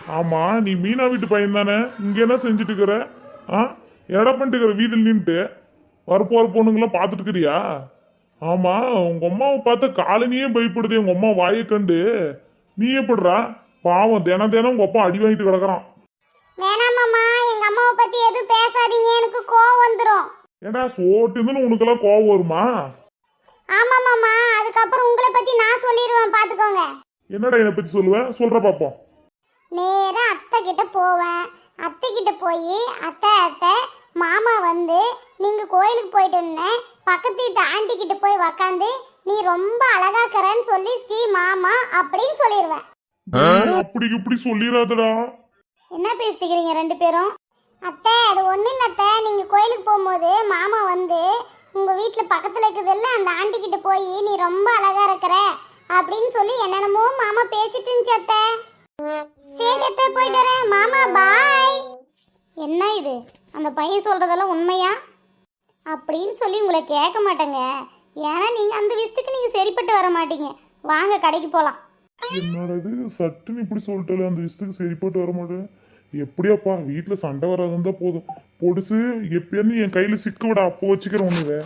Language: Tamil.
ஆமா நீ மீனா வீட்டு பையன் தானே? இங்க என்ன செஞ்சுட்டு இருக்கிற? ஆ? எடை பண்ணிட்டு இருக்கிற வீதியில் நின்ட்டு வரப்போற பொண்ணுங்களாம் பார்த்துட்டு இருக்கிறியா? ஆமா உங்க அம்மாவை பார்த்த காலனியே பயப்படுது உங்க அம்மா வாயை கண்டு. நீ எப்படிறா பாவம் தினம் தினம் உங்க அப்பா அடி வாங்கிட்டு கிடக்குறான். வேணாம் மாமா எங்க அம்மாவை பத்தி எதுவும் பேசாதீங்க எனக்கு கோவம் வந்துடும் ஏடா சோட்டுன்னு உனக்கெல்லாம் கோவம் வருமா? அதுக்கப்புறம் உங்களை பத்தி நான் சொல்லிடுவேன் பாத்துக்கோங்க என்னடா என்னை பத்தி சொல்லுவேன் சொல்ற பாப்போம். நேரா அத்தை கிட்ட போவேன். அத்தை கிட்ட போய் அத்தை அத்தை மாமா வந்து நீங்க கோயிலுக்கு போயிட்டு இருந்தேன் பக்கத்து வீட்டு ஆண்டி கிட்ட போய் உக்காந்து நீ ரொம்ப அழகாக்கறன்னு சொல்லி ஸ்ரீ மாமா அப்படின்னு சொல்லிடுவேன் அப்படி இப்படி சொல்லிடாதடா என்ன பேசிக்கிறீங்க ரெண்டு பேரும்? அத்தை அது ஒன்றும் இல்லை அத்தை. நீங்கள் கோயிலுக்கு போகும்போது மாமா வந்து உங்கள் வீட்டில் பக்கத்தில் இருக்குதுல்ல அந்த ஆண்டி கிட்ட போய் நீ ரொம்ப அழகா இருக்கிற. அப்படின்னு சொல்லி என்னென்னமோ மாமா பேசிட்டு இருந்துச்சு அத்தை போயிட்டு வரேன் மாமா பாய் என்ன இது? அந்த பையன் சொல்கிறதெல்லாம் உண்மையா? அப்படின்னு சொல்லி உங்களை கேட்க மாட்டேங்க. ஏன்னா நீங்கள் அந்த விஷயத்துக்கு நீங்கள் சரிப்பட்டு வர மாட்டீங்க. வாங்க கடைக்கு போகலாம் என்னடா இது? சட்டுன்னு இப்படி சொல்லிட்டாலே அந்த விஷயத்துக்கு சரிப்பட்டு வர மாட்டேன். எப்படியாப்பா வீட்டில் சண்டை வராதுன்னு தான் போதும். பொடுசு எப்பயாருந்து என் கையில் சிக்க விட அப்போ வச்சுக்கிறேன் உன்னுவே.